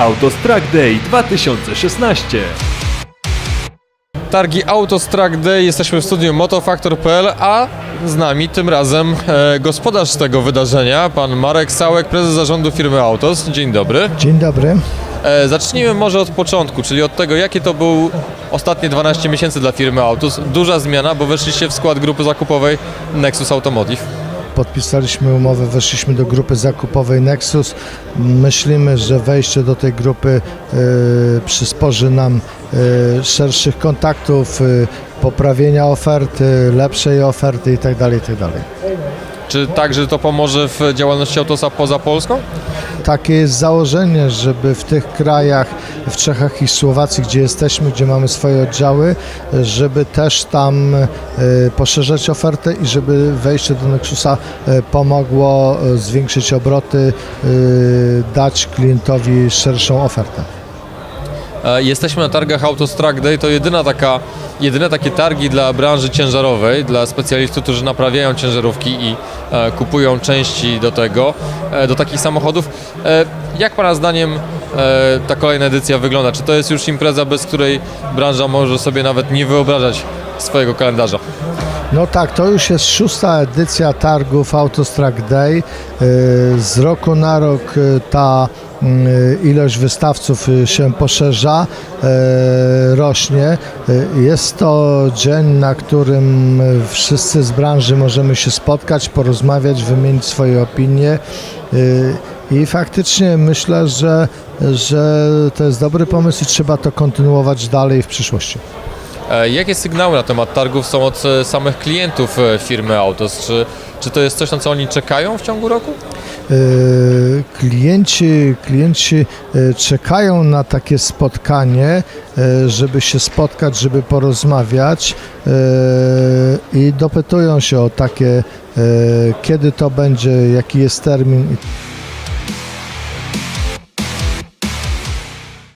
Autos Track Day 2016. Targi Autos Track Day, jesteśmy w studiu motofaktor.pl, a z nami tym razem e, gospodarz tego wydarzenia, pan Marek Sałek, prezes zarządu firmy Autos. Dzień dobry. Dzień dobry. E, zacznijmy może od początku, czyli od tego, jakie to był ostatnie 12 miesięcy dla firmy Autos. Duża zmiana, bo weszliście w skład grupy zakupowej Nexus Automotive. Podpisaliśmy umowę, weszliśmy do grupy zakupowej Nexus. Myślimy, że wejście do tej grupy e, przysporzy nam e, szerszych kontaktów, e, poprawienia oferty, lepszej oferty itd. itd. Czy także to pomoże w działalności Autosa poza Polską? Takie jest założenie, żeby w tych krajach, w Czechach i Słowacji, gdzie jesteśmy, gdzie mamy swoje oddziały, żeby też tam e, poszerzać ofertę i żeby wejście do Nexusa e, pomogło e, zwiększyć obroty, dać klientowi szerszą ofertę. Jesteśmy na targach Autos Track Day, to jedyna taka, jedyne takie targi dla branży ciężarowej, dla specjalistów, którzy naprawiają ciężarówki i kupują części do tego, e, do takich samochodów. E, jak Pana zdaniem e, ta kolejna edycja wygląda? Czy to jest już impreza, bez której branża może sobie nawet nie wyobrażać swojego kalendarza? No tak, to już jest szósta edycja targów Autostrack Day. E, Z roku na rok e, ta ilość wystawców e, się poszerza, e, rośnie. E, Jest to dzień, na którym wszyscy z branży możemy się spotkać, porozmawiać, wymienić swoje opinie. I faktycznie myślę, że, że to jest dobry pomysł i trzeba to kontynuować dalej w przyszłości. E, Jakie sygnały na temat targów są od e, samych klientów firmy Autos? Czy, czy to jest coś, na co oni czekają w ciągu roku? E, Klienci, klienci e, czekają na takie spotkanie, e, żeby się spotkać, żeby porozmawiać i dopytują się o takie, kiedy to będzie, jaki jest termin.